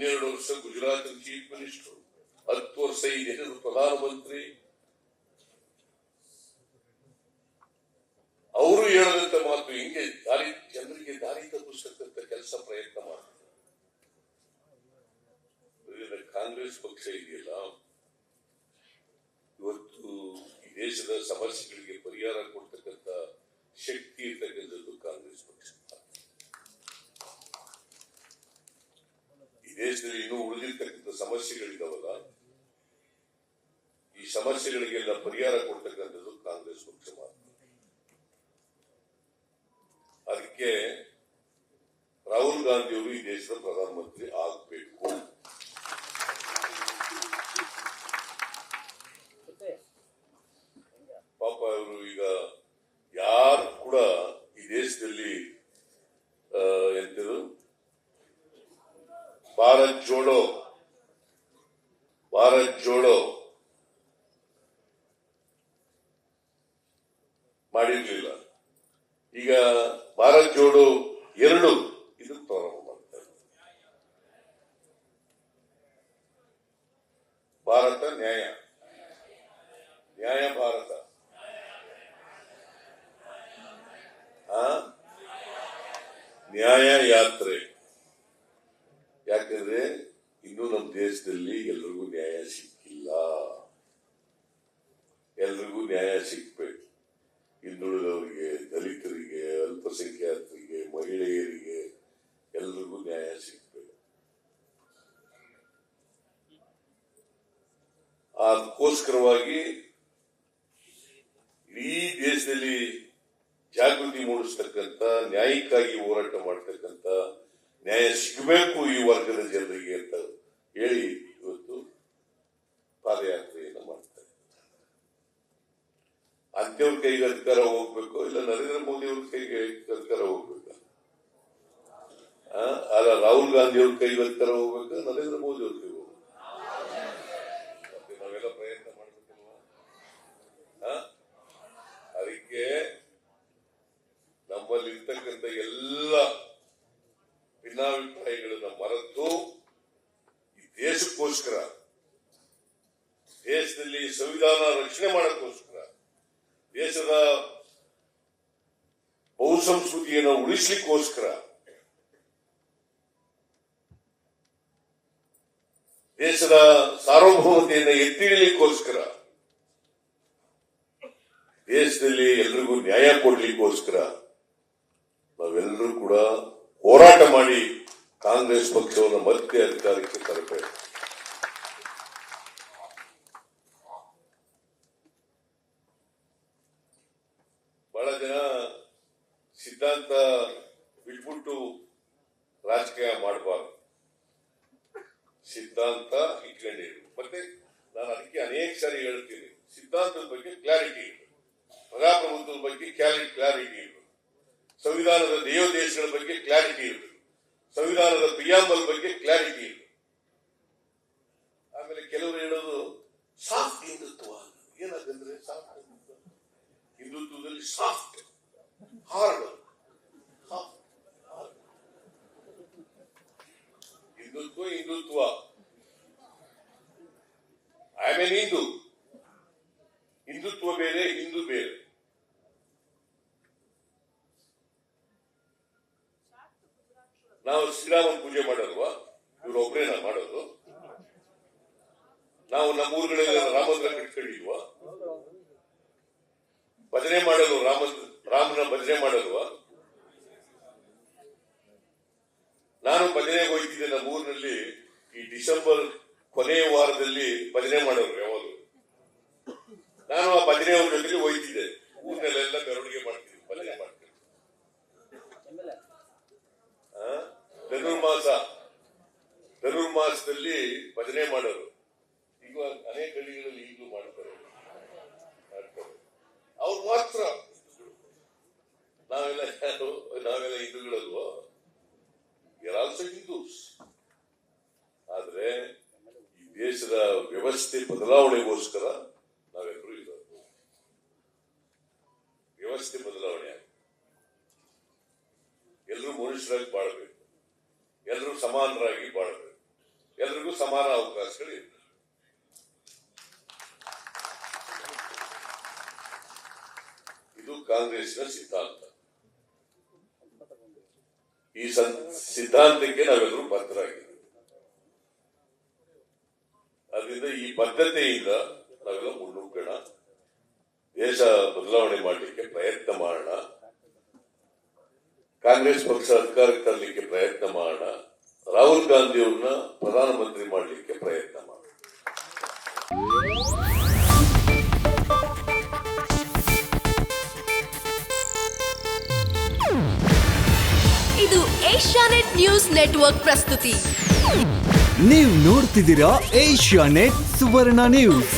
ಹನ್ನೆರಡು ವರ್ಷ Gujarat chief minister, ಹತ್ತು ವರ್ಷ ಈ ದೇಶದ ಪ್ರಧಾನಮಂತ್ರಿ. ಅವರು ಹೇಳದಂತ ಮಾತು ಹಿಂಗೆ ದಾರಿ, ಜನರಿಗೆ ದಾರಿ ತಪ್ಪಿಸತಕ್ಕಂತ ಕೆಲಸ ಪ್ರಯತ್ನ ಮಾಡ್ತಾರೆ. ಕಾಂಗ್ರೆಸ್ ಪಕ್ಷ ಇದೆಯಲ್ಲ? ಇವತ್ತು ಈ ದೇಶದ ಸಮಸ್ಯೆಗಳಿಗೆ ಪರಿಹಾರ ಕೊಡ್ತಕ್ಕಂತ ಶಕ್ತಿ ಇರ್ತಕ್ಕಂಥದ್ದು ಕಾಂಗ್ರೆಸ್ ಪಕ್ಷ ಈ ದೇಶದಲ್ಲಿ ಇನ್ನೂ ಉಳಿದಿರ್ತಕ್ಕಂಥ ಸಮಸ್ಯೆಗಳಿದಾವಲ್ಲ, ಈ ಸಮಸ್ಯೆಗಳಿಗೆಲ್ಲ ಪರಿಹಾರ ಕೊಡ್ತಕ್ಕಂಥದ್ದು ಕಾಂಗ್ರೆಸ್ ಪಕ್ಷ ಮಾತ್ರ. ಅದಕ್ಕೆ ರಾಹುಲ್ ಗಾಂಧಿಯವರು ಈ ದೇಶದ ಪ್ರಧಾನಮಂತ್ರಿ ಆಗಬೇಕು. ಪಾಪ ಅವರು ಈಗ ಯಾರು ಕೂಡ ಈ ದೇಶದಲ್ಲಿ ಭಾರತ್ ಜೋಡೋ ಭಾರತ್ ಜೋಡೋ ಮಾಡಿರ್ಲಿಲ್ಲ ಈಗ ಭಾರತ್ ಜೋಡೋ ಎರಡು ಇದು ಪ್ರಾರಂಭ ಮಾಡ್ತಾರೆ ಭಾರತ ನ್ಯಾಯ ನ್ಯಾಯ ಭಾರತ ಯಾಕಂದ್ರೆ ಇನ್ನು ನಮ್ಮ ದೇಶದಲ್ಲಿ ಎಲ್ರಿಗೂ ನ್ಯಾಯ ಸಿಕ್ಕಿಲ್ಲ. ಎಲ್ರಿಗೂ ನ್ಯಾಯ ಸಿಕ್ಬೇಕು. ಹಿಂದುಳಿದವರಿಗೆ ದಲಿತರಿಗೆ, ಅಲ್ಪಸಂಖ್ಯಾತರಿಗೆ, ಮಹಿಳೆಯರಿಗೆ ಎಲ್ರಿಗೂ ನ್ಯಾಯ ಸಿಕ್ಬೇಕು. ಅದಕ್ಕೋಸ್ಕರವಾಗಿ ಇಡೀ ದೇಶದಲ್ಲಿ ಜಾಗೃತಿ ಮೂಡಿಸ್ತಕ್ಕಂಥ, ನ್ಯಾಯಕ್ಕಾಗಿ ಹೋರಾಟ ಮಾಡ್ತಕ್ಕಂಥ ನ್ಯಾಯ ಸಿಗಬೇಕು ಈ ವರ್ಗದ ಜನರಿಗೆ ಅಂತ ಹೇಳಿ ಇವತ್ತು ಪಾದಯಾತ್ರೆಯನ್ನು ಮಾಡ್ತಾರೆ ಅಂತ್ಯವ್ರ ಕೈಗೆ ಅಧಿಕಾರ ಹೋಗ್ಬೇಕು, ಇಲ್ಲ ನರೇಂದ್ರ ಮೋದಿ ಅವ್ರ ಕೈಗೆ ಅಧಿಕಾರ ಹೋಗ್ಬೇಕು? ಅಲ್ಲ ರಾಹುಲ್ ಗಾಂಧಿ ಅವ್ರ ಕೈಗೆ ಅಧಿಕಾರ ಹೋಗ್ಬೇಕು, ನರೇಂದ್ರ ಮೋದಿ ಅವ್ರ ಕೈಗೆ ಹೋಗ್ಬೇಕು ಮತ್ತೆ ನಾವೆಲ್ಲ ಪ್ರಯತ್ನ ಮಾಡ್ಬೇಕಲ್ವಾ ಆ? ಅದಕ್ಕೆ ನಮ್ಮಲ್ಲಿ ಇರ್ತಕ್ಕಂಥ ಎಲ್ಲ ಭಿನ್ನಾಭಿಪ್ರಾಯಗಳನ್ನ ಮರೆತು ಈ ದೇಶಕ್ಕೋಸ್ಕರ, ದೇಶದಲ್ಲಿ ಸಂವಿಧಾನ ರಕ್ಷಣೆ ಮಾಡೋಕ್ಕೋಸ್ಕರ, ದೇಶದ ಬಹುಸಂಸ್ಕೃತಿಯನ್ನು ಉಳಿಸ್ಲಿಕ್ಕೋಸ್ಕರ, ದೇಶದ ಸಾರ್ವಭೌಮತೆಯನ್ನು ಎತ್ತಿಡಲಿಕ್ಕೋಸ್ಕರ ದೇಶದಲ್ಲಿ ಎಲ್ರಿಗೂ ನ್ಯಾಯ ಕೊಡ್ಲಿಕ್ಕೋಸ್ಕರ ನಾವೆಲ್ಲರೂ ಕೂಡ ಹೋರಾಟ ಮಾಡಿ ಕಾಂಗ್ರೆಸ್ ಪಕ್ಷವನ್ನು ಮತ್ತೆ ಅಧಿಕಾರಕ್ಕೆ ತರಬೇಕು. ಬಹಳ ಜನ ಸಿದ್ಧಾಂತ ಬಿಟ್ಬಿಟ್ಟು ರಾಜಕೀಯ ಮಾಡಬಾರ್ದು. ಸಿದ್ಧಾಂತ ಇಟ್ಕೊಂಡಿರು. ಮತ್ತೆ ನಾನು ಅದಕ್ಕೆ ಅನೇಕ ಸಾರಿ ಹೇಳ್ತೀನಿ. ಸಿದ್ಧಾಂತದ ಬಗ್ಗೆ ಕ್ಲಾರಿಟಿ ಇರಬೇಕು. ಪ್ರಜಾಪ್ರಭುತ್ವದ ಬಗ್ಗೆ ಕ್ಲಾರಿಟಿ ಇರಬೇಕು. ಸಂವಿಧಾನದ ದೇವದೇಶಗಳ ಬಗ್ಗೆ ಕ್ಲಾರಿಟಿ ಇರಬೇಕು. ಸಂವಿಧಾನದ ಪ್ರಿಯಾಂಬಲ್ ಬಗ್ಗೆ ಕ್ಲಾರಿಟಿ ಇರಬೇಕು. ಆಮೇಲೆ ಕೆಲವರು ಹೇಳೋದು ಸಾಫ್ಟ್ ಹಿಂದುತ್ವ ಏನಾಗಂದ್ರೆ soft Hindutva? ಹಿಂದುತ್ವದಲ್ಲಿ soft hard Hindutva Hindutva. I mean Hindu Hindutva ಬೇರೆ ಹಿಂದೂ ಬೇರೆ ನಾವು ಶ್ರೀರಾಮನ ಪೂಜೆ ಮಾಡಲ್ವಾ ಇವ್ರು ನಾವು ಮಾಡೋದು. ನಾವು ನಮ್ಮ ಊರುಗಳಲ್ಲಿ ರಾಮಂದ್ರ ಕಟ್ಕೊಂಡಿಲ್ವಾ ಭಜನೆ ಮಾಡಲು ರಾಮ, ರಾಮನ ಭಜನೆ ಮಾಡಲ್ವಾ ನಾನು ಭಜನೆಗೆ ಹೋಗ್ತಿದ್ದೆ ನಮ್ಮ ಊರಿನಲ್ಲಿ, ಈ ಡಿಸೆಂಬರ್ ಕೊನೆಯ ವಾರದಲ್ಲಿ ಭಜನೆ ಮಾಡೋರು ಯಾವಾಗಲೂ ಧನುರ್ಮಾಸದಲ್ಲಿ ಭಜನೆ ಮಾಡೋರು. ಈಗ ಅನೇಕ ಹಳ್ಳಿಗಳಲ್ಲಿ ಈಗಲೂ ಮಾಡ್ತಾರೆ. ಅವ್ರು ಮಾತ್ರ. ನಾವೆಲ್ಲ ನಾವೆಲ್ಲ ಹಿಂದೂಗಳಲ್ವೋ? ಆಲ್ಸೋ ಹಿಂದೂಸ್. ಆದ್ರೆ ಈ ದೇಶದ ವ್ಯವಸ್ಥೆ ಬದಲಾವಣೆಗೋಸ್ಕರ ನಾವೆಲ್ಲರೂ ಇರೋದು. ವ್ಯವಸ್ಥೆ ಬದಲಾವಣೆ ಎಲ್ಲರೂ ಮನುಷ್ಯರಾಗಿ ಬಾಳ್ಬೇಕು. ಎಲ್ಲರೂ ಸಮಾನರಾಗಿ ಬಾಳಬೇಕು. ಎಲ್ರಿಗೂ ಸಮಾನ ಅವಕಾಶಗಳು ಇರ್ತವೆ ಇದು ಕಾಂಗ್ರೆಸ್ನ ಸಿದ್ಧಾಂತ. ಈ ಸಿದ್ಧಾಂತಕ್ಕೆ ನಾವೆಲ್ಲರೂ ಬದ್ಧರಾಗಿದ್ದೀವಿ. ಅದರಿಂದ ಈ ಬದ್ಧತೆಯಿಂದ ನಾವೆಲ್ಲ ಮುನ್ನುಗ್ಗೋಣ. ದೇಶ ಬದಲಾವಣೆ ಮಾಡಲಿಕ್ಕೆ ಪ್ರಯತ್ನ ಮಾಡೋಣ. ಕಾಂಗ್ರೆಸ್ ಪಕ್ಷ ಅಧಿಕಾರಕ್ಕೆ ತರಲಿಕ್ಕೆ ಪ್ರಯತ್ನ ಮಾಡೋಣ. ರಾಹುಲ್ ಗಾಂಧಿ ಅವ್ರನ್ನ ಪ್ರಧಾನಮಂತ್ರಿ ಮಾಡಲಿಕ್ಕೆ ಪ್ರಯತ್ನ ಮಾಡಿ. ಇದು ಏಷ್ಯಾನೆಟ್ ನ್ಯೂಸ್ ನೆಟ್ವರ್ಕ್ ಪ್ರಸ್ತುತಿ. ನೀವು ನೋಡ್ತಿದ್ದೀರಾ ಏಷ್ಯಾ ನೆಟ್ ಸುವರ್ಣ ನ್ಯೂಸ್.